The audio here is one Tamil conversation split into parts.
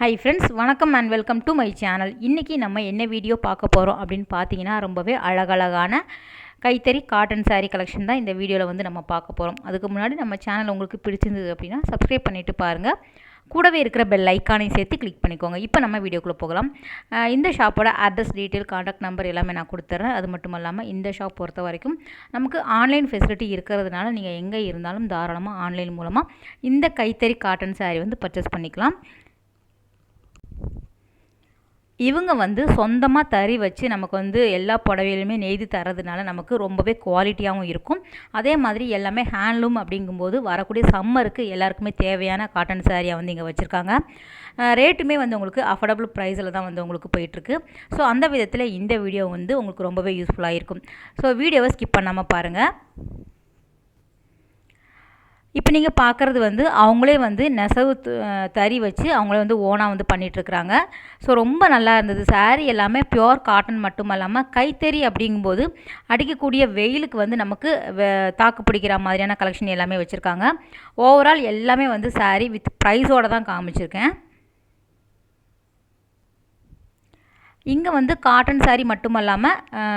ஹை ஃப்ரெண்ட்ஸ் வணக்கம் and welcome to my channel இன்றைக்கி நம்ம என்ன வீடியோ பார்க்க போகிறோம் அப்படின்னு பார்த்தீங்கன்னா ரொம்பவே அழகழகான கைத்தறி காட்டன் சாரீ கலெக்ஷன் தான் இந்த வீடியோவில் வந்து நம்ம பார்க்க போகிறோம் அதுக்கு முன்னாடி நம்ம சேனல் உங்களுக்கு பிடிச்சிருந்தது அப்படின்னா சப்ஸ்கிரைப் பண்ணிவிட்டு பாருங்கள் கூடவே இருக்கிற பெல் ஐக்கானையும் சேர்த்து கிளிக் பண்ணிக்கோங்க. இப்போ நம்ம வீடியோக்குள்ளே போகலாம். இந்த ஷாப்போட அட்ரஸ் டீட்டெயில் காண்டாக்ட் நம்பர் எல்லாமே நான் கொடுத்துட்றேன் அது மட்டும் இல்லாமல் இந்த ஷாப் பொறுத்த வரைக்கும் நமக்கு ஆன்லைன் ஃபெசிலிட்டி இருக்கிறதுனால நீங்கள் எங்கே இருந்தாலும் தாராளமாக ஆன்லைன் மூலமாக இந்த கைத்தறி காட்டன் சாரீ வந்து பர்ச்சேஸ் பண்ணிக்கலாம். இவங்க வந்து சொந்தமாக தறி வச்சு நமக்கு வந்து எல்லா புடவையிலுமே நெய்து தரதுனால நமக்கு ரொம்பவே குவாலிட்டியாகவும் இருக்கும். அதே மாதிரி எல்லாமே ஹேண்ட்லூம் அப்படிங்கும்போது வரக்கூடிய சம்மருக்கு எல்லாருக்குமே தேவையான காட்டன் சாரியாக வந்து இங்கே வச்சுருக்காங்க. ரேட்டுமே வந்து உங்களுக்கு அஃபோர்டபுள் ப்ரைஸில் தான் வந்து உங்களுக்கு போயிட்டுருக்கு. ஸோ அந்த விதத்தில் இந்த வீடியோ வந்து உங்களுக்கு ரொம்பவே யூஸ்ஃபுல்லாக இருக்கும். ஸோ வீடியோவை ஸ்கிப் பண்ணாமல் பாருங்கள் இப்போ நீங்கள் பார்க்குறது வந்து அவங்களே வந்து நெசவு தறி வச்சு அவங்களே வந்து ஓனாக வந்து பண்ணிகிட்ருக்குறாங்க ஸோ ரொம்ப நல்லா இருந்தது. saree எல்லாமே பியோர் காட்டன் மட்டும் இல்லாமல் கைத்தறி அப்படிங்கும்போது அடிக்கக்கூடிய வெயிலுக்கு வந்து நமக்கு தாக்கு பிடிக்கிற மாதிரியான கலெக்ஷன் எல்லாமே வச்சுருக்காங்க. ஓவரால் எல்லாமே வந்து saree வித் ப்ரைஸோடு தான் காமிச்சிருக்கேன். இங்கே வந்து காட்டன் saree மட்டும் இல்லாமல்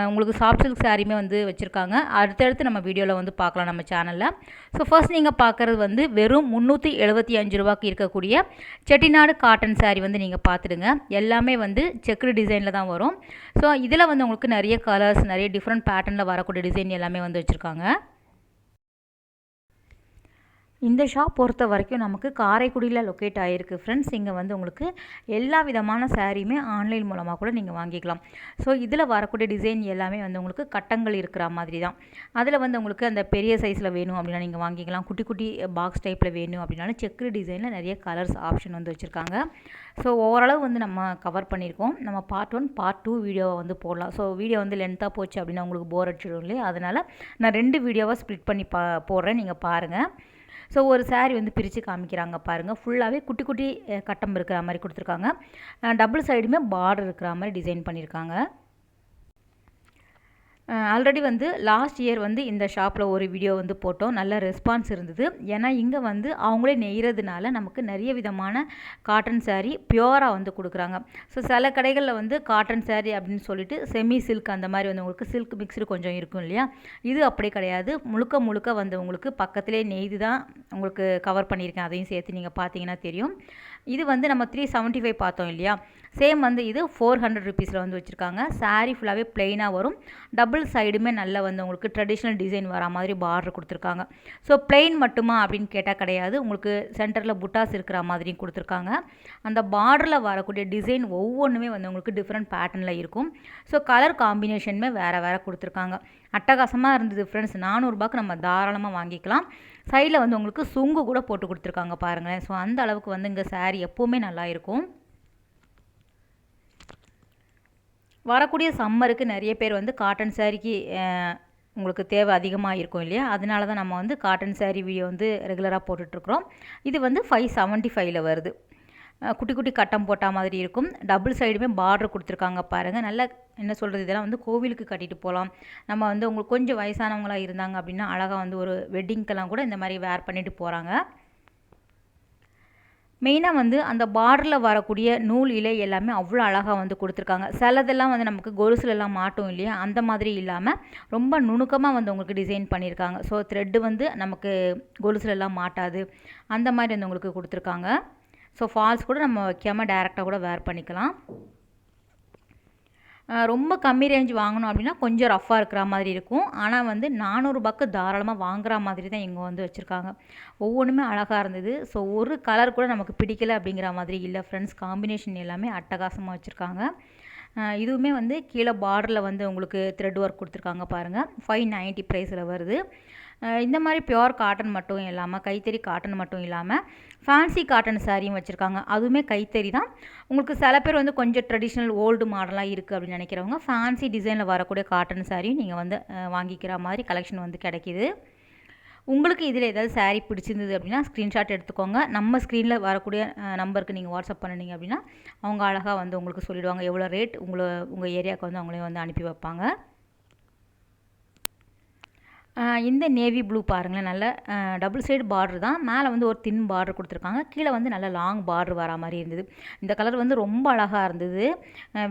உங்களுக்கு சாஃப்ட் சில்க் சாரியுமே வந்து வச்சுருக்காங்க. அடுத்தடுத்து நம்ம வீடியோவில் வந்து பார்க்கலாம் நம்ம சேனலில் ஸோ ஃபர்ஸ்ட் நீங்கள் பார்க்குறது வந்து வெறும் முந்நூற்றி எழுபத்தி அஞ்சு ரூபாய்க்கு இருக்கக்கூடிய செட்டிநாடு காட்டன் saree வந்து நீங்கள் பார்த்துடுங்க. எல்லாமே வந்து செக்குடு டிசைனில் தான் வரும். ஸோ இதில் வந்து உங்களுக்கு நிறைய கலர்ஸ் நிறைய டிஃப்ரெண்ட் பேட்டர்னில் வரக்கூடிய டிசைன் எல்லாமே வந்து வச்சுருக்காங்க. இந்த ஷாப் பொறுத்த வரைக்கும் நமக்கு காரைக்குடியில் லொக்கேட் ஆகிருக்கு ஃப்ரெண்ட்ஸ் இங்கே வந்து உங்களுக்கு எல்லா விதமான சாரியுமே ஆன்லைன் மூலமாக கூட நீங்கள் வாங்கிக்கலாம். ஸோ இதில் வரக்கூடிய டிசைன் எல்லாமே வந்து உங்களுக்கு கட்டங்கள் இருக்கிற மாதிரி தான் அதில் வந்து உங்களுக்கு அந்த பெரிய சைஸில் வேணும் அப்படின்னா நீங்கள் வாங்கிக்கலாம். குட்டி குட்டி பாக்ஸ் டைப்பில் வேணும் அப்படின்னாலும் செக்ரு டிசைனில் நிறைய கலர்ஸ் ஆப்ஷன் வந்து வச்சுருக்காங்க. ஸோ ஓரளவு வந்து நம்ம கவர் பண்ணியிருக்கோம். நம்ம பார்ட் ஒன் பார்ட் டூ வீடியோவை வந்து போடலாம். ஸோ வீடியோ வந்து லென்த்தாக போச்சு அப்படின்னா உங்களுக்கு போர் அடிச்சிடும் இல்லையா? அதனால் நான் ரெண்டு வீடியோவாக ஸ்ப்ளிட் பண்ணி பா போடுறேன். நீங்கள் பாருங்கள் ஸோ ஒரு சாரீ வந்து பிரித்து காமிக்கிறாங்க பாருங்கள் ஃபுல்லாகவே குட்டி குட்டி கட்டம் இருக்கிற மாதிரி கொடுத்துருக்காங்க. டபுள் சைடுமே பார்டர் இருக்கிற மாதிரி டிசைன் பண்ணியிருக்காங்க. ஆல்ரெடி வந்து லாஸ்ட் இயர் வந்து இந்த ஷாப்பில் ஒரு வீடியோ வந்து போட்டோம். நல்ல ரெஸ்பான்ஸ் இருந்தது. ஏன்னா இங்கே வந்து அவங்களே நெய்கிறதுனால நமக்கு நிறைய விதமான காட்டன் சாரீ பியூராக வந்து கொடுக்குறாங்க. ஸோ சில கடைகளில் வந்து காட்டன் சாரீ அப்படின்னு சொல்லிட்டு செமி சில்க் அந்த மாதிரி வந்து உங்களுக்கு சில்க் மிக்ஸ்டு கொஞ்சம் இருக்கும் இல்லையா? இது அப்படி கிடையாது. முழுக்க முழுக்க வந்து உங்களுக்கு பக்கத்திலே நெய்து தான் உங்களுக்கு கவர் பண்ணியிருக்கேன். அதையும் சேர்த்து நீங்கள் பார்த்தீங்கன்னா தெரியும். இது வந்து நம்ம த்ரீ செவன்ட்டி ஃபைவ் பார்த்தோம் இல்லையா? சேம் வந்து இது ஃபோர் ஹண்ட்ரட் ருபீஸில் வந்து வச்சுருக்காங்க. சாரீ ஃபுல்லாகவே பிளெயினாக வரும். டபுள் சைடுமே நல்ல வந்து உங்களுக்கு ட்ரெடிஷ்னல் டிசைன் வர மாதிரி பார்டர் கொடுத்துருக்காங்க. ஸோ பிளெயின் மட்டுமா அப்படின்னு கேட்டால் கிடையாது. உங்களுக்கு சென்டரில் புட்டாஸ் இருக்கிற மாதிரியும் கொடுத்துருக்காங்க. அந்த பார்டரில் வரக்கூடிய டிசைன் ஒவ்வொன்றுமே வந்து உங்களுக்கு டிஃப்ரெண்ட் பேட்டர்னில் இருக்கும். ஸோ கலர் காம்பினேஷனுமே வேறு வேறு கொடுத்துருக்காங்க. அட்டகாசமாக இருந்தது ஃப்ரெண்ட்ஸ் நானூறுபாக்கு நம்ம தாராளமாக வாங்கிக்கலாம். சைடில் வந்து உங்களுக்கு சுங்கு கூட போட்டு கொடுத்துருக்காங்க பாருங்களேன். ஸோ அந்த அளவுக்கு வந்து இங்கே saree எப்போவுமே நல்லா இருக்கும். வரக்கூடிய சம்மருக்கு நிறைய பேர் வந்து காட்டன் சாரிக்கு உங்களுக்கு தேவை அதிகமாக இருக்கும் இல்லையா? அதனால தான் நம்ம வந்து காட்டன் saree வீடியோ வந்து ரெகுலராக போட்டுட்ருக்குறோம். இது வந்து ஃபைவ் செவன்ட்டி ஃபைவ்ல வருது. குட்டி குட்டி கட்டம் போட்டால் மாதிரி இருக்கும். டபுள் சைடுமே பார்டர் கொடுத்துருக்காங்க பாருங்கள் நல்ல என்ன சொல்கிறது இதெல்லாம் வந்து கோவிலுக்கு கட்டிட்டு போகலாம். நம்ம வந்து உங்களுக்கு கொஞ்சம் வயசானவங்களாக இருந்தாங்க அப்படின்னா அழகாக வந்து ஒரு வெட்டிங்க்கெல்லாம் கூட இந்த மாதிரி வேர் பண்ணிட்டு போகிறாங்க மெயினாக வந்து அந்த பார்டரில் வரக்கூடிய நூல் இலை எல்லாமே அவ்வளோ அழகாக வந்து கொடுத்துருக்காங்க. சிலதெல்லாம் வந்து நமக்கு கொலுசுலலாம் மாட்டும் இல்லையா? அந்த மாதிரி இல்லாமல் ரொம்ப நுணுக்கமாக வந்து உங்களுக்கு டிசைன் பண்ணியிருக்காங்க ஸோ த்ரெட்டு வந்து நமக்கு கொலுசுலலாம் மாட்டாது. அந்த மாதிரி வந்து உங்களுக்கு கொடுத்துருக்காங்க. ஸோ ஃபால்ஸ் கூட நம்ம வைக்காமல் டேரெக்டாக கூட வேர் பண்ணிக்கலாம். ரொம்ப கம்மி ரேஞ்ச் வாங்கணும் அப்படின்னா கொஞ்சம் ரஃப்பாக இருக்கிற மாதிரி இருக்கும். ஆனால் வந்து நானூறுபாக்கு தாராளமாக வாங்குற மாதிரி தான் இங்கே வந்து வச்சுருக்காங்க. ஒவ்வொன்றுமே அழகாக இருந்தது. ஸோ ஒரு கலர் கூட நமக்கு பிடிக்கல அப்படிங்கிற மாதிரி இல்லை. ஃப்ரெண்ட்ஸ் காம்பினேஷன் எல்லாமே அட்டகாசமாக வச்சுருக்காங்க. இதுவுமே வந்து கீழே பார்டரில் வந்து உங்களுக்கு த்ரெட் ஒர்க் கொடுத்துருக்காங்க பாருங்கள் ஃபைவ் நைன்ட்டி ப்ரைஸில் வருது. இந்த மாதிரி பியோர் காட்டன் மட்டும் இல்லாமல் கைத்தறி காட்டன் மட்டும் இல்லாமல் ஃபேன்சி காட்டன் சாரியும் வச்சுருக்காங்க. அதுவுமே கைத்தறி தான். உங்களுக்கு சில பேர் வந்து கொஞ்சம் ட்ரெடிஷ்னல் ஓல்டு மாடலாக இருக்குது அப்படின்னு நினைக்கிறவங்க ஃபேன்சி டிசைனில் வரக்கூடிய காட்டன் சாரியும் நீங்கள் வந்து வாங்கிக்கிற மாதிரி கலெக்ஷன் வந்து கிடைக்கிது. உங்களுக்கு இதில் ஏதாவது சாரீ பிடிச்சிருந்தது அப்படின்னா ஸ்க்ரீன்ஷாட் எடுத்துக்கோங்க. நம்ம ஸ்க்ரீனில் வரக்கூடிய நம்பருக்கு நீங்கள் வாட்ஸ்அப் பண்ணினீங்க அப்படின்னா அவங்க அழகாக வந்து உங்களுக்கு சொல்லிடுவாங்க. எவ்வளோ ரேட் உங்களை உங்கள் ஏரியாவுக்கு வந்து அவங்களே வந்து அனுப்பி வைப்பாங்க. இந்த நேவி ப்ளூ பாருங்களேன் நல்ல டபுள் சைடு பார்டர் தான். மேலே வந்து ஒரு தின் பார்டர் கொடுத்துருக்காங்க. கீழே வந்து நல்ல லாங் பார்டர் வர மாதிரி இருந்தது. இந்த கலர் வந்து ரொம்ப அழகாக இருந்தது.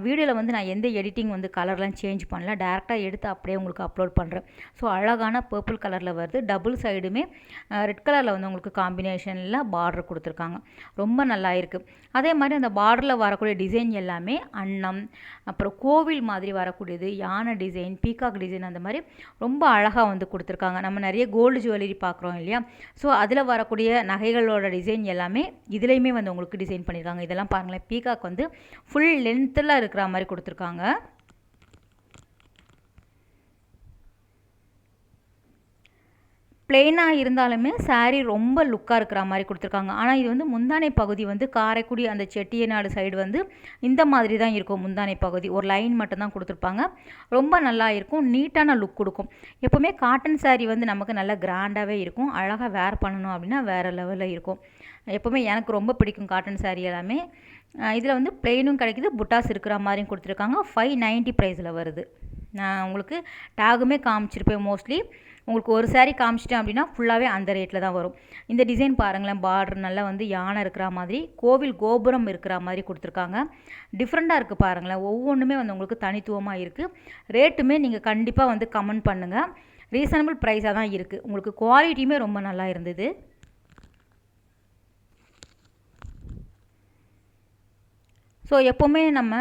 வீடியோவில் வந்து நான் எந்த எடிட்டிங் வந்து கலர்லாம் சேஞ்ச் பண்ணல. டேரெக்டாக எடுத்து அப்படியே உங்களுக்கு அப்லோட் பண்ணுறேன் ஸோ அழகான பர்பிள் கலரில் வருது. டபுள் சைடுமே ரெட் கலரில் வந்து உங்களுக்கு காம்பினேஷனில் பார்டர் கொடுத்துருக்காங்க. ரொம்ப நல்லா இருக்குது அதே மாதிரி அந்த பார்டரில் வரக்கூடிய டிசைன் எல்லாமே அன்னம் அப்புறம் கோவில் மாதிரி வரக்கூடியது யானை டிசைன் பீகாக் டிசைன் அந்த மாதிரி ரொம்ப அழகாக வந்து கொடுத்துருக்காங்க. நம்ம நிறைய கோல்டு ஜுவல்லரி பார்க்குறோம் இல்லையா? ஸோ அதில் வரக்கூடிய நகைகளோட டிசைன் எல்லாமே இதுலேயுமே வந்து உங்களுக்கு டிசைன் பண்ணியிருக்காங்க. இதெல்லாம் பாருங்களேன். பீகாக் வந்து ஃபுல் லென்த்தில் இருக்கிற மாதிரி கொடுத்துருக்காங்க. பிளெயினாக இருந்தாலுமே சாரீ ரொம்ப லுக்காக இருக்கிற மாதிரி கொடுத்துருக்காங்க. ஆனால் இது வந்து முந்தானை பகுதி வந்து காரைக்குடி அந்த செட்டியநாடு சைடு வந்து இந்த மாதிரி தான் இருக்கும் முந்தானை பகுதி. ஒரு லைன் மட்டும்தான் கொடுத்துருப்பாங்க. ரொம்ப நல்லா இருக்கும் நீட்டான லுக் கொடுக்கும். எப்போவுமே காட்டன் சாரீ வந்து நமக்கு நல்லா கிராண்டாகவே இருக்கும். அழகாக வேர் பண்ணணும் அப்படின்னா வேறு லெவலில் இருக்கும். எப்போவுமே எனக்கு ரொம்ப பிடிக்கும் காட்டன் சாரீ எல்லாமே. இதில் வந்து பிளெயினும் கிடைக்கிது புட்டாஸ் இருக்கிற மாதிரியும் கொடுத்துருக்காங்க. ஃபைவ் நைன்ட்டி ப்ரைஸில் வருது. நான் உங்களுக்கு டேகுமே காமிச்சிருப்பேன் மோஸ்ட்லி உங்களுக்கு ஒரு சாரீ காமிச்சிட்டேன் அப்படின்னா ஃபுல்லாகவே அந்த ரேட்டில் தான் வரும். இந்த டிசைன் பாருங்களேன் பார்டர் நல்லா வந்து யானை இருக்கிற மாதிரி கோவில் கோபுரம் இருக்கிற மாதிரி கொடுத்துருக்காங்க. டிஃப்ரெண்ட்டாக இருக்குது பாருங்களேன் ஒவ்வொன்றுமே வந்து உங்களுக்கு தனித்துவமாக இருக்குது ரேட்டுமே நீங்கள் கண்டிப்பாக வந்து கமெண்ட் பண்ணுங்கள் ரீசனபிள் ப்ரைஸாக தான் இருக்குது உங்களுக்கு குவாலிட்டியுமே ரொம்ப நல்லா இருந்தது. ஸோ எப்போவுமே நம்ம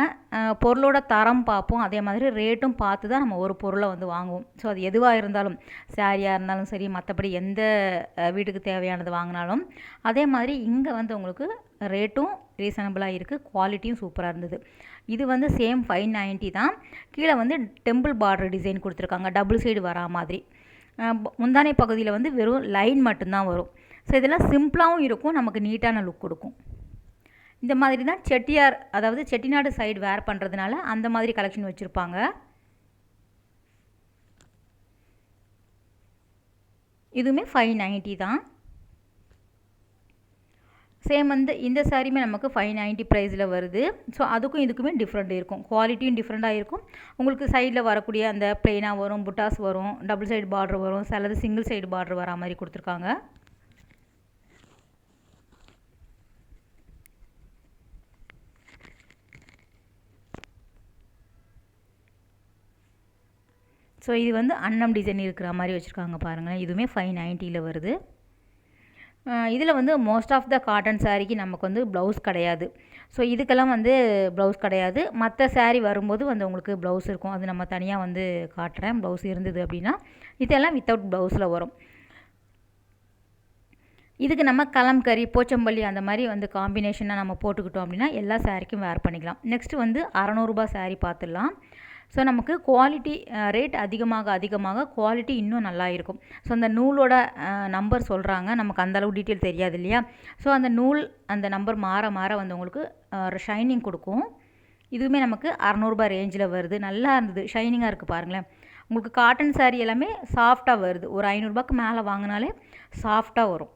பொருளோட தரம் பார்ப்போம். அதே மாதிரி ரேட்டும் பார்த்து தான் நம்ம ஒரு பொருளை வந்து வாங்குவோம். ஸோ அது எதுவாக இருந்தாலும் சாரியாக இருந்தாலும் சரி மற்றபடி எந்த வீட்டுக்கு தேவையானது வாங்கினாலும் அதே மாதிரி இங்கே வந்து உங்களுக்கு ரேட்டும் ரீசனபிளாக இருக்குது குவாலிட்டியும் சூப்பராக இருந்தது. இது வந்து சேம் ஃபைவ் நைன்ட்டி தான். கீழே வந்து டெம்பிள் பார்டர் டிசைன் கொடுத்துருக்காங்க டபுள் சைடு வரா மாதிரி. முந்தானை பகுதியில் வந்து வெறும் லைன் மட்டும்தான் வரும். ஸோ இதெல்லாம் சிம்பிளாகவும் இருக்கும் நமக்கு நீட்டான லுக் கொடுக்கும். இந்த மாதிரி தான் செட்டியார் அதாவது செட்டிநாடு சைடு வேர் பண்ணுறதுனால அந்த மாதிரி கலெக்ஷன் வச்சுருப்பாங்க. இதுவுமே ஃபைவ் நைன்ட்டி தான். சேம் வந்து இந்த சாரியுமே நமக்கு ஃபைவ் நைன்ட்டி ப்ரைஸில் வருது. ஸோ அதுக்கும் இதுக்குமே டிஃப்ரெண்ட் இருக்கும். குவாலிட்டியும் டிஃப்ரெண்ட்டாக இருக்கும். உங்களுக்கு சைடில் வரக்கூடிய அந்த ப்ளெயினாக வரும் புட்டாஸ் வரும் டபுள் சைடு பார்டர் வரும் சிலது சிங்கிள் சைடு பார்டர் வரா மாதிரி கொடுத்துருக்காங்க. ஸோ இது வந்து அன்னம் டிசைன் இருக்கிற மாதிரி வச்சுருக்காங்க பாருங்களேன். இதுவுமே ஃபைவ் நைன்ட்டியில் வருது. இதில் வந்து மோஸ்ட் ஆஃப் த காட்டன் சாரீக்கு நமக்கு வந்து ப்ளவுஸ் கிடையாது. ஸோ இதுக்கெல்லாம் வந்து ப்ளவுஸ் கிடையாது. மற்ற சாரீ வரும்போது வந்து உங்களுக்கு ப்ளவுஸ் இருக்கும். அது நம்ம தனியாக வந்து காட்டுறேன். ப்ளவுஸ் இருந்தது அப்படின்னா இதெல்லாம் வித்தவுட் ப்ளவுஸில் வரும். இதுக்கு நம்ம கலம்கறி போச்சம்பள்ளி அந்த மாதிரி வந்து காம்பினேஷனாக நம்ம போட்டுக்கிட்டோம் அப்படின்னா எல்லா சாரிக்கும் வேர் பண்ணிக்கலாம். நெக்ஸ்ட்டு வந்து அறநூறுபா சாரீ பார்த்துடலாம். ஸோ நமக்கு குவாலிட்டி ரேட் அதிகமாக அதிகமாக குவாலிட்டி இன்னும் நல்லா இருக்கும். ஸோ அந்த நூலோட நம்பர் சொல்கிறாங்க நமக்கு அந்தளவு டீட்டெயில் தெரியாது இல்லையா? ஸோ அந்த நூல் அந்த நம்பர் மாற மாற வந்து உங்களுக்கு ஷைனிங் கொடுக்கும். இதுவுமே நமக்கு அறநூறுபா ரேஞ்சில் வருது. நல்லா இருந்தது. ஷைனிங்காக இருக்குது பாருங்களேன். உங்களுக்கு காட்டன் சாரீ எல்லாமே சாஃப்டாக வருது. ஒரு ஐநூறுரூபாக்கு மேலே வாங்கினாலே சாஃப்டாக வரும்.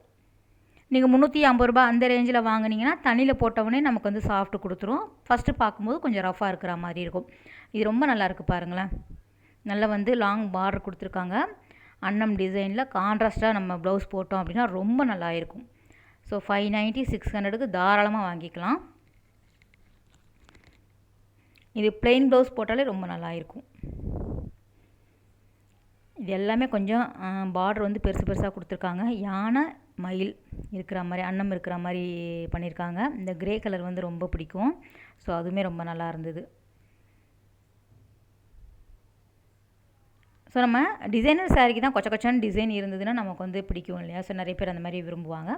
நீங்கள் முந்நூற்றி ஐம்பது ரூபா அந்த ரேஞ்சில் வாங்கினீங்கன்னா தண்ணியில் போட்டவுடனே நமக்கு வந்து சாஃப்ட் கொடுத்துரும். ஃபஸ்ட்டு பார்க்கும்போது கொஞ்சம் ரஃபாக இருக்கிற மாதிரி இருக்கும். இது ரொம்ப நல்லா இருக்குது பாருங்களேன். நல்லா வந்து லாங் பார்டர் கொடுத்துருக்காங்க. அன்னம் டிசைனில் கான்ட்ராஸ்ட்டாக நம்ம ப்ளவுஸ் போட்டோம் அப்படின்னா ரொம்ப நல்லா இருக்கும் ஸோ ஃபைவ் நைன்ட்டி சிக்ஸ் ஹண்ட்ரடுக்கு தாராளமாக வாங்கிக்கலாம். இது பிளெயின் ப்ளவுஸ் போட்டாலே ரொம்ப நல்லா இருக்கும் இது எல்லாமே கொஞ்சம் பார்டர் வந்து பெருசு பெருசாக கொடுத்துருக்காங்க. யானை மயில் இருக்கிற மாதிரி அன்னம் இருக்கிற மாதிரி பண்ணியிருக்காங்க இந்த க்ரே கலர் வந்து ரொம்ப பிடிக்கும். ஸோ அதுவுமே ரொம்ப நல்லா இருந்தது. ஸோ நம்ம டிசைனர் சாரிக்கு தான் கொச்ச கொச்சான டிசைன் இருந்ததுன்னா நமக்கு வந்து பிடிக்கும் இல்லையா? ஸோ நிறைய பேர் அந்த மாதிரி விரும்புவாங்க.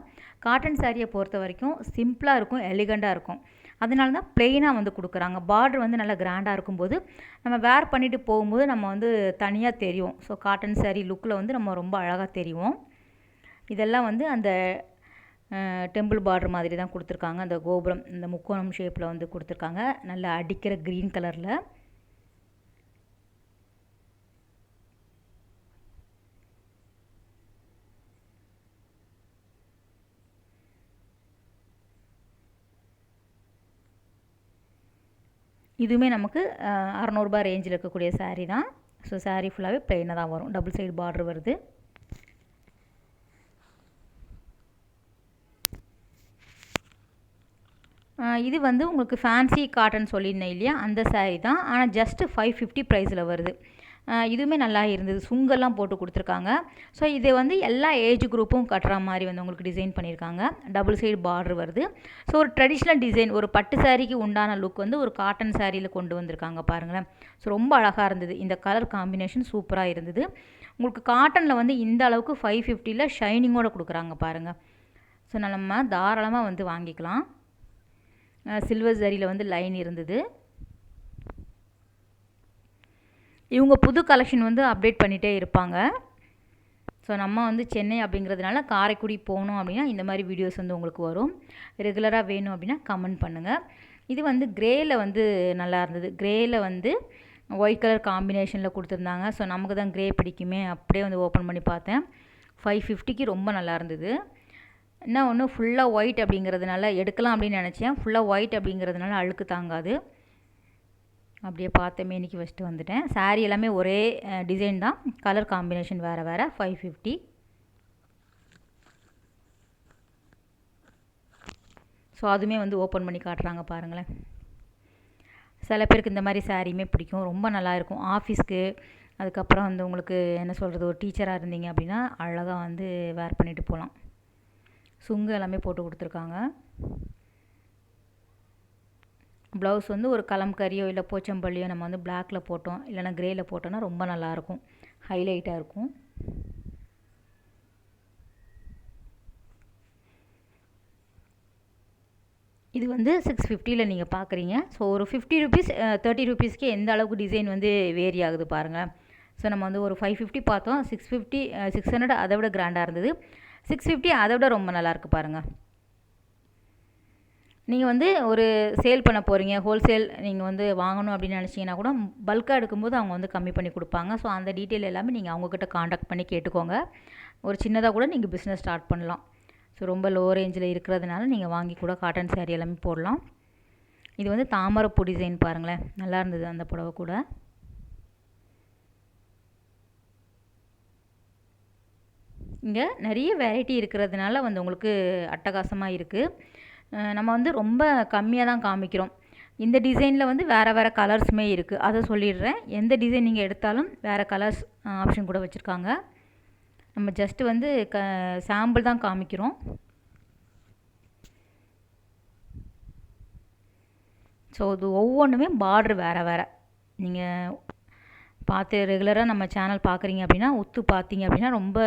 காட்டன் சாரியை பொறுத்த வரைக்கும் சிம்பிளாக இருக்கும் எலிகண்ட்டாக இருக்கும். அதனால தான் ப்ளெயினாக வந்து கொடுக்குறாங்க. பார்டர் வந்து நல்லா கிராண்டாக இருக்கும்போது நம்ம வேர் பண்ணிவிட்டு போகும்போது நம்ம வந்து தனியாக தெரியும். ஸோ காட்டன் சாரீ லுக்கில் வந்து நம்ம ரொம்ப அழகாக தெரியும் இதெல்லாம் வந்து அந்த டெம்பிள் பார்டர் மாதிரி தான் கொடுத்துருக்காங்க. அந்த கோபுரம் இந்த முக்கோணம் ஷேப்பில் வந்து கொடுத்துருக்காங்க. நல்லா அடிக்கிற க்ரீன் கலரில் இதுவுமே நமக்கு அறநூறுபா ரேஞ்சில் இருக்கக்கூடிய சாரீ தான். ஸோ சாரீ ஃபுல்லாகவே ப்ளெயினாக தான் வரும். டபுள் சைடு பார்டர் வருது. இது வந்து உங்களுக்கு ஃபேன்சி காட்டன் சொல்லியிருந்தேன் இல்லையா? அந்த சாரீ தான். ஆனால் ஜஸ்ட்டு ஃபைவ் ஃபிஃப்டி ப்ரைஸில் வருது. இதுவுமே நல்லா இருந்தது. சுங்கெல்லாம் போட்டு கொடுத்துருக்காங்க. ஸோ இது வந்து எல்லா ஏஜ் குரூப்பும் கட்டுற மாதிரி வந்து உங்களுக்கு டிசைன் பண்ணியிருக்காங்க. டபுள் சைடு பார்டர் வருது. ஸோ ஒரு ட்ரெடிஷ்னல் டிசைன் ஒரு பட்டு சாரீக்கு உண்டான லுக் வந்து ஒரு காட்டன் சாரியில் கொண்டு வந்திருக்காங்க பாருங்களேன். ஸோ ரொம்ப அழகாக இருந்தது. இந்த கலர் காம்பினேஷன் சூப்பராக இருந்தது. உங்களுக்கு காட்டனில் வந்து இந்த அளவுக்கு ஃபைவ் ஃபிஃப்டியில் ஷைனிங்கோடு கொடுக்குறாங்க பாருங்கள் ஸோ நம்ம தாராளமாக வந்து வாங்கிக்கலாம். சில்வர் ஜரியில் வந்து லைன் இருந்தது. இவங்க புது கலெக்ஷன் வந்து அப்டேட் பண்ணிகிட்டே இருப்பாங்க. ஸோ நம்ம வந்து சென்னை அப்படிங்கிறதுனால காரைக்குடி போகணும் அப்படின்னா இந்த மாதிரி வீடியோஸ் வந்து உங்களுக்கு வரும். ரெகுலராக வேணும் அப்படின்னா கமெண்ட் பண்ணுங்கள் இது வந்து க்ரேயில் வந்து நல்லா இருந்தது. க்ரேயில் வந்து ஒயிட் கலர் காம்பினேஷனில் கொடுத்துருந்தாங்க. ஸோ நமக்கு தான் க்ரே பிடிக்குமே. அப்படியே வந்து ஓப்பன் பண்ணி பார்த்தேன். ஃபைவ் ஃபிஃப்டிக்கு ரொம்ப நல்லா இருந்தது. என்ன ஒன்று ஃபுல்லாக ஒயிட் அப்படிங்கிறதுனால எடுக்கலாம் அப்படின்னு நினச்சேன். ஃபுல்லாக ஒயிட் அப்படிங்கிறதுனால அழுக்கு தாங்காது. அப்படியே பார்த்த மேனிக்கு ஃபஸ்ட்டு வந்துட்டேன். சாரீ எல்லாமே ஒரே டிசைன் தான். கலர் காம்பினேஷன் வேறு வேறு ஃபைவ் ஃபிஃப்டி ஸோ அதுவுமே வந்து ஓப்பன் பண்ணி காட்டுறாங்க பாருங்களேன். சில பேருக்கு இந்த மாதிரி சாரியுமே பிடிக்கும். ரொம்ப நல்லாயிருக்கும் ஆஃபீஸ்க்கு அதுக்கப்புறம் வந்து உங்களுக்கு என்ன சொல்கிறது ஒரு டீச்சராக இருந்தீங்க அப்படின்னா அழகாக வந்து வேர் பண்ணிவிட்டு போகலாம். சுங்கு எல்லாமே போட்டு கொடுத்துருக்காங்க. ப்ளவுஸ் வந்து ஒரு கலம்கரியோ இல்லை போச்சம்பள்ளியோ நம்ம வந்து பிளாக்கில் போட்டோம். இல்லைனா கிரேயில் போட்டோன்னா ரொம்ப நல்லாயிருக்கும். ஹைலைட்டாக இருக்கும். இது வந்து சிக்ஸ் ஃபிஃப்டியில் நீங்கள் பார்க்குறீங்க ஸோ ஒரு ஃபிஃப்டி ருபீஸ் தேர்ட்டி ருபீஸ்க்கு எந்த அளவுக்கு டிசைன் வந்து வேரி ஆகுது பாருங்கள் ஸோ நம்ம வந்து ஒரு ஃபைவ் ஃபிஃப்டி பார்த்தோம். சிக்ஸ் ஃபிஃப்டி சிக்ஸ் ஹண்ட்ரட் அதை விட கிராண்டாக இருந்தது. சிக்ஸ் ஃபிஃப்டி அதை விட ரொம்ப நல்லாயிருக்கு பாருங்கள் நீங்கள் வந்து ஒரு சேல் பண்ண போகிறீங்க ஹோல்சேல் நீங்கள் வந்து வாங்கணும் அப்படின்னு நினச்சிங்கன்னா கூட பல்காக எடுக்கும்போது அவங்க வந்து கம்மி பண்ணி கொடுப்பாங்க. ஸோ அந்த டீட்டெயில் எல்லாமே நீங்கள் அவங்கக்கிட்ட காண்டாக்ட் பண்ணி கேட்டுக்கோங்க. ஒரு சின்னதாக கூட நீங்கள் பிஸ்னஸ் ஸ்டார்ட் பண்ணலாம். ஸோ ரொம்ப லோ ரேஞ்சில் இருக்கிறதுனால நீங்கள் வாங்கி கூட காட்டன் சேரீ எல்லாமே போடலாம். இது வந்து தாமரைப்பூ டிசைன் பாருங்களேன். நல்லா இருந்தது அந்த புடவை கூட. இங்கே நிறைய வெரைட்டி இருக்கிறதுனால வந்து உங்களுக்கு அட்டகாசமாக இருக்குது நம்ம வந்து ரொம்ப கம்மியாக தான் காமிக்கிறோம். இந்த டிசைனில் வந்து வேறு வேறு கலர்ஸுமே இருக்குது அதை சொல்லிடுறேன். எந்த டிசைன் நீங்கள் எடுத்தாலும் வேறு கலர்ஸ் ஆப்ஷன் கூட வச்சுருக்காங்க. நம்ம ஜஸ்ட்டு வந்து க சாம்பிள் தான் காமிக்கிறோம். ஸோ இது ஒவ்வொன்றுமே பார்ட்ரு வேறு வேறு. நீங்கள் பார்த்து ரெகுலராக நம்ம சேனல் பார்க்குறீங்க அப்படின்னா உத்து பார்த்தீங்க அப்படின்னா ரொம்ப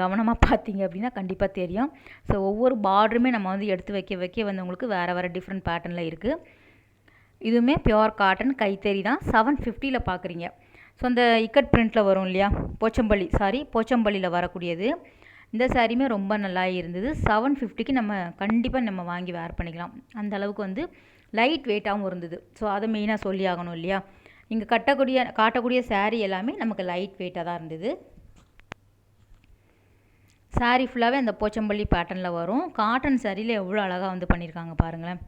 கவனமாக பார்த்தீங்க அப்படின்னா கண்டிப்பாக தெரியும். ஸோ ஒவ்வொரு பார்டருமே நம்ம வந்து எடுத்து வைக்க வைக்க வந்து உங்களுக்கு வேறு வேறு டிஃப்ரெண்ட் பேட்டர்னில் இருக்குது இதுவுமே பியோர் காட்டன் கைத்தறி தான். செவன் ஃபிஃப்டியில் பார்க்குறீங்க. ஸோ அந்த இக்கட் பிரிண்ட்டில் வரும் இல்லையா? போச்சம்பள்ளி சாரி போச்சம்பள்ளியில் வரக்கூடியது. இந்த சாரியுமே ரொம்ப நல்லா இருந்தது. செவன் ஃபிஃப்டிக்கு நம்ம கண்டிப்பாக நம்ம வாங்கி வேர் பண்ணிக்கலாம். அந்த அளவுக்கு வந்து லைட் வெயிட்டாகவும் இருந்தது. ஸோ அதை மெயினாக சொல்லி ஆகணும் இல்லையா? இங்கே கட்டக்கூடிய காட்டக்கூடிய சாரீ எல்லாமே நமக்கு லைட் வெயிட்டாக தான் இருந்தது. சாரீ ஃபுல்லாகவே அந்த போச்சம்பள்ளி பேட்டர்னில் வரும். காட்டன் சாரியில் எவ்வளோ அழகாக வந்து பண்ணியிருக்காங்க பாருங்களேன்.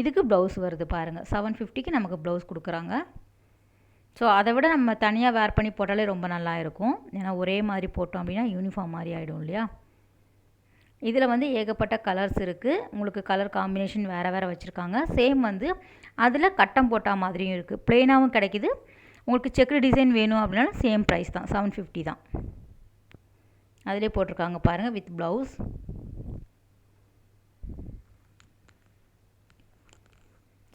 இதுக்கு ப்ளவுஸ் வருது பாருங்கள் செவன் ஃபிஃப்டிக்கு நமக்கு ப்ளவுஸ் கொடுக்குறாங்க. ஸோ அதை விட நம்ம தனியாக வேர் பண்ணி போட்டாலே ரொம்ப நல்லா இருக்கும். ஏன்னா ஒரே மாதிரி போட்டோம் அப்படின்னா யூனிஃபார்ம் மாதிரி ஆகிடும் இல்லையா? இதில் வந்து ஏகப்பட்ட கலர்ஸ் இருக்குது உங்களுக்கு கலர் காம்பினேஷன் வேறு வேறு வச்சுருக்காங்க. சேம் வந்து அதில் கட்டம் போட்டால் மாதிரியும் இருக்குது ப்ளெயினாகவும் கிடைக்கிது. உங்களுக்கு செக்கு டிசைன் வேணும் அப்படின்னா சேம் ப்ரைஸ் தான். செவன் ஃபிஃப்டி தான். அதிலே போட்டிருக்காங்க பாருங்கள் வித் ப்ளவுஸ்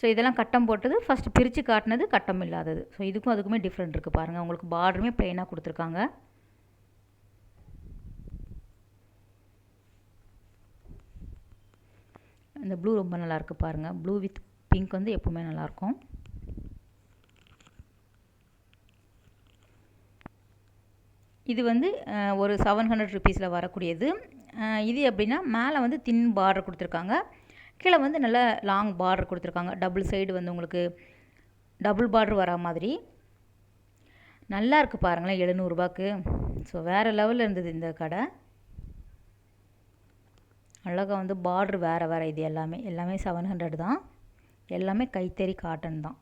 ஸோ இதெல்லாம் கட்டம் போட்டது. ஃபஸ்ட்டு பிரித்து காட்டினது கட்டம் இல்லாதது. ஸோ இதுக்கும் அதுக்குமே டிஃப்ரெண்ட் இருக்குது பாருங்கள் உங்களுக்கு பார்டருமே ப்ளெயினாக கொடுத்துருக்காங்க. இந்த ப்ளூ ரொம்ப நல்லாயிருக்கு பாருங்கள் ப்ளூ வித் பிங்க் வந்து எப்போவுமே நல்லாயிருக்கும் இது வந்து ஒரு செவன் ஹண்ட்ரட் ருபீஸில் வரக்கூடியது. இது எப்படின்னா மேலே வந்து தின் பார்டர் கொடுத்துருக்காங்க. கீழே வந்து நல்ல லாங் பார்டர் கொடுத்துருக்காங்க. டபுள் சைடு வந்து உங்களுக்கு டபுள் பார்டர் வரா மாதிரி. நல்லா இருக்குது பாருங்களேன் எழுநூறுபாக்கு ஸோ வேறு லெவலில் இருந்தது இந்த கடை. அழகாக வந்து பார்ட்ரு வேறு வேறு இது எல்லாமே. எல்லாமே செவன் ஹண்ட்ரட் தான். எல்லாமே கைத்தறி காட்டன் தான்.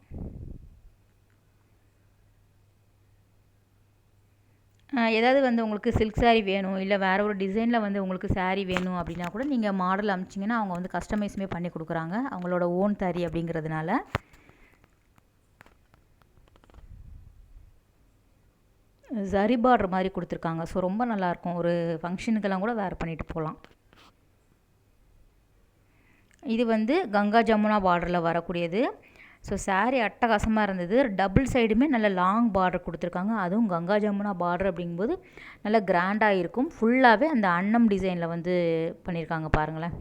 எதாவது வந்து உங்களுக்கு சில்க் சாரீ வேணும் இல்லை வேறு ஒரு டிசைனில் வந்து உங்களுக்கு சாரீ வேணும் அப்படின்னா கூட நீங்கள் மாடல் அனுப்பிச்சிங்கன்னா அவங்க வந்து கஸ்டமைஸுமே பண்ணி கொடுக்குறாங்க. அவங்களோட ஓன் சாரீ அப்படிங்கிறதுனால. ஜரி பார்டர் மாதிரி கொடுத்துருக்காங்க. ஸோ ரொம்ப நல்லாயிருக்கும் ஒரு ஃபங்க்ஷனுக்கெல்லாம் கூட வேர் பண்ணிவிட்டு போகலாம். இது வந்து கங்கா ஜமுனா பார்டரில் வரக்கூடியது. ஸோ சாரீ அட்டகாசமாக இருந்தது. டபுள் சைடுமே நல்ல லாங் பார்டர் கொடுத்துருக்காங்க. அதுவும் கங்கா ஜமுனா பார்டர் அப்படிங்கும்போது நல்ல கிராண்டாக இருக்கும். ஃபுல்லாகவே அந்த அன்னம் டிசைனில் வந்து பண்ணியிருக்காங்க பாருங்களேன்.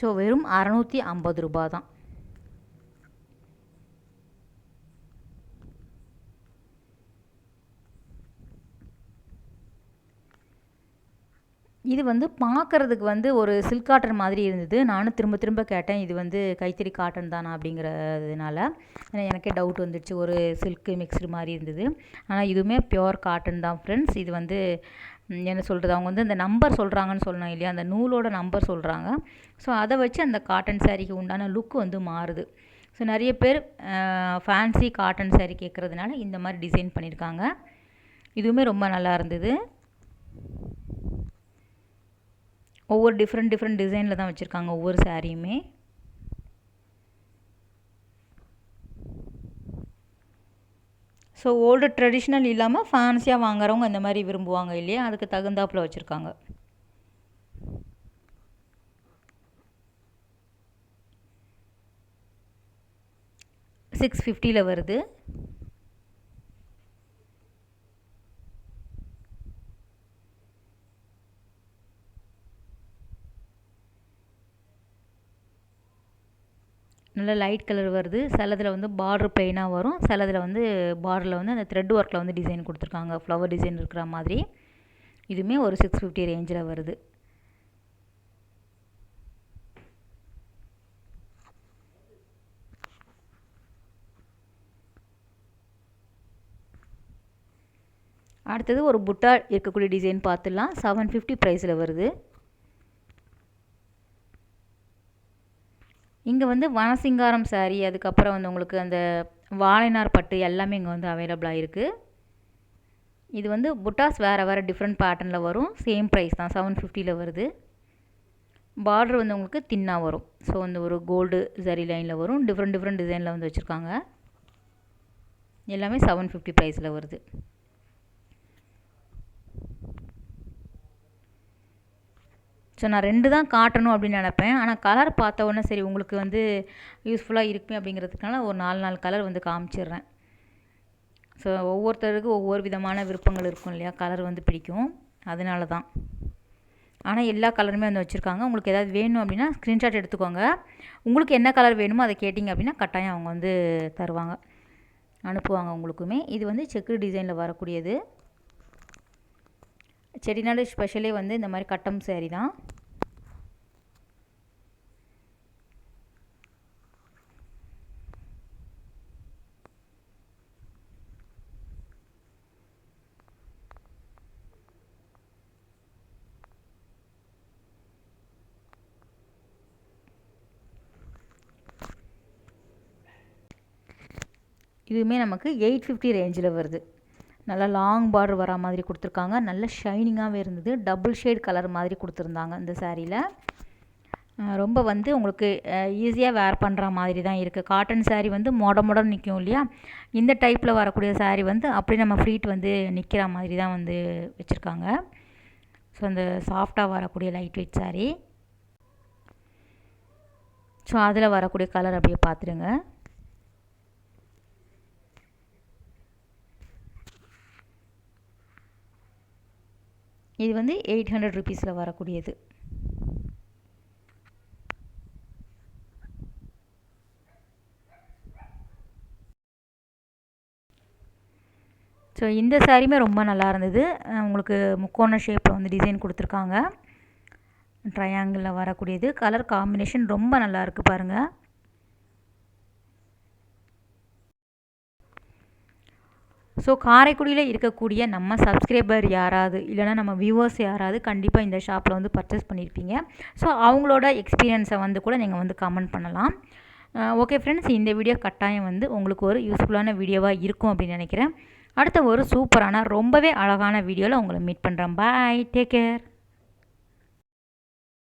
ஸோ வெறும் அறநூற்றி ஐம்பது ரூபா தான். இது வந்து பார்க்குறதுக்கு வந்து ஒரு சில்க் காட்டன் மாதிரி இருந்தது. நானும் திரும்ப திரும்ப கேட்டேன் இது வந்து கைத்தறி காட்டன் தானா அப்படிங்கிறதுனால. எனக்கே டவுட் வந்துடுச்சு ஒரு சில்க்கு மிக்ஸ்டு மாதிரி இருந்தது. ஆனால் இதுவுமே பியோர் காட்டன் தான் ஃப்ரெண்ட்ஸ் இது வந்து என்ன சொல்கிறது அவங்க வந்து அந்த நம்பர் சொல்கிறாங்கன்னு சொல்லணும் இல்லையா? அந்த நூலோட நம்பர் சொல்கிறாங்க ஸோ அதை வச்சு அந்த காட்டன் சாரீக்கு உண்டான லுக் வந்து மாறுது. ஸோ நிறைய பேர் ஃபேன்சி காட்டன் சாரீ கேட்குறதுனால இந்த மாதிரி டிசைன் பண்ணியிருக்காங்க இதுவுமே ரொம்ப நல்லா இருந்தது. ஒவ்வொரு டிஃப்ரெண்ட் டிஃப்ரெண்ட் டிசைனில் தான் வச்சுருக்காங்க ஒவ்வொரு சாரியுமே ஸோ ஓல்டு ட்ரெடிஷ்னல் இல்லாமல் ஃபேன்சியாக வாங்குறவங்க இந்த மாதிரி விரும்புவாங்க இல்லையா? அதுக்கு தகுந்தாப்பில் வச்சுருக்காங்க. சிக்ஸ் ஃபிஃப்டியில் வருது. நல்ல லைட் கலர் வருது. சிலதில் வந்து பார்டர் பெயினாக வரும். சிலதில் வந்து பார்டரில் வந்து அந்த த்ரெட் ஒர்க்கில் வந்து டிசைன் கொடுத்துருக்காங்க. ஃப்ளவர் டிசைன் இருக்கிற மாதிரி. இதுவுமே ஒரு சிக்ஸ் ஃபிஃப்டி ரேஞ்சில் வருது. அடுத்தது ஒரு புட்டா இருக்கக்கூடிய டிசைன் பார்த்துடலாம். செவன் ஃபிஃப்டி ப்ரைஸில் வருது. இங்கே வந்து வனசிங்காரம் சாரீ அதுக்கப்புறம் வந்து உங்களுக்கு அந்த வாழைநார் பட்டு எல்லாமே இங்கே வந்து அவைலபிளாக இருக்குது இது வந்து புட்டாஸ் வேறு வேறு டிஃப்ரெண்ட் பேட்டர்னில் வரும். சேம் ப்ரைஸ் தான் செவன் ஃபிஃப்டியில் வருது. பார்டர் வந்து உங்களுக்கு தின்னாக வரும். ஸோ வந்து ஒரு கோல்டு சரி லைனில் வரும். டிஃப்ரெண்ட் டிஃப்ரெண்ட் டிசைனில் வந்து வச்சுருக்காங்க. எல்லாமே செவன் ஃபிஃப்டி ப்ரைஸில் வருது. ஸோ நான் ரெண்டு தான் காட்டணும் அப்படின்னு நினப்பேன். ஆனால் கலர் பார்த்த உடனே சரி உங்களுக்கு வந்து யூஸ்ஃபுல்லாக இருக்குமே அப்படிங்கிறதுக்கான ஒரு நாலு நாலு கலர் வந்து காமிச்சிடுறேன். ஸோ ஒவ்வொருத்தருக்கும் ஒவ்வொரு விதமான விருப்பங்கள் இருக்கும் இல்லையா? கலர் வந்து பிடிக்கும். அதனால தான் ஆனால் எல்லா கலருமே வந்து வச்சுருக்காங்க. உங்களுக்கு ஏதாவது வேணும் அப்படின்னா ஸ்க்ரீன்ஷாட் எடுத்துக்கோங்க. உங்களுக்கு என்ன கலர் வேணுமோ அதை கேட்டிங்க அப்படின்னா கட்டாயம் அவங்க வந்து தருவாங்க. அனுப்புவாங்க உங்களுக்குமே. இது வந்து செக்கு டிசைனில் வரக்கூடியது. செடிநாடு ஸ்பெஷலே வந்து இந்த மாதிரி கட்டம் சேரீ தான். இதுவுமே நமக்கு எயிட் ஃபிஃப்டி ரேஞ்சில் வருது. நல்லா லாங் பார்டர் வரா மாதிரி கொடுத்துருக்காங்க. நல்ல ஷைனிங்காகவே இருந்தது. டபுள் ஷேட் கலர் மாதிரி கொடுத்துருந்தாங்க இந்த சாரியில் ரொம்ப வந்து உங்களுக்கு ஈஸியாக வேர் பண்ணுற மாதிரி தான் இருக்குது காட்டன் சாரீ வந்து மொட மொடன்னு நிற்கும் இல்லையா? இந்த டைப்பில் வரக்கூடிய சாரீ வந்து அப்படி நம்ம ஃப்ரீட் வந்து நிற்கிற மாதிரி தான் வந்து வச்சுருக்காங்க. ஸோ அந்த சாஃப்டாக வரக்கூடிய லைட் வெயிட் சாரீ ஸோ அதில் வரக்கூடிய கலர் அப்படியே பார்த்துருங்க இது வந்து எயிட் ஹண்ட்ரட் ருபீஸில் வரக்கூடியது. ஸோ இந்த சாரீமே ரொம்ப நல்லா இருந்தது. உங்களுக்கு முக்கோண ஷேப்பில் வந்து டிசைன் கொடுத்துருக்காங்க. ட்ரையாங்கிளில் வரக்கூடியது. கலர் காம்பினேஷன் ரொம்ப நல்லா இருக்குது பாருங்கள் ஸோ காரைக்குடியில் இருக்கக்கூடிய நம்ம சப்ஸ்கிரைபர் யாராவது இல்லைனா நம்ம வியூவர்ஸ் யாராவது கண்டிப்பாக இந்த ஷாப்பில் வந்து பர்ச்சேஸ் பண்ணியிருப்பீங்க ஸோ அவங்களோட எக்ஸ்பீரியன்ஸை வந்து கூட நீங்கள் வந்து கமெண்ட் பண்ணலாம். ஓகே ஃப்ரெண்ட்ஸ் இந்த வீடியோ கட்டாயம் வந்து உங்களுக்கு ஒரு யூஸ்ஃபுல்லான வீடியோவாக இருக்கும் அப்படின்னு நினைக்கிறேன். அடுத்த ஒரு சூப்பரான ரொம்பவே அழகான வீடியோவில் உங்களை மீட் பண்ணுறேன் பாய் டேக் கேர்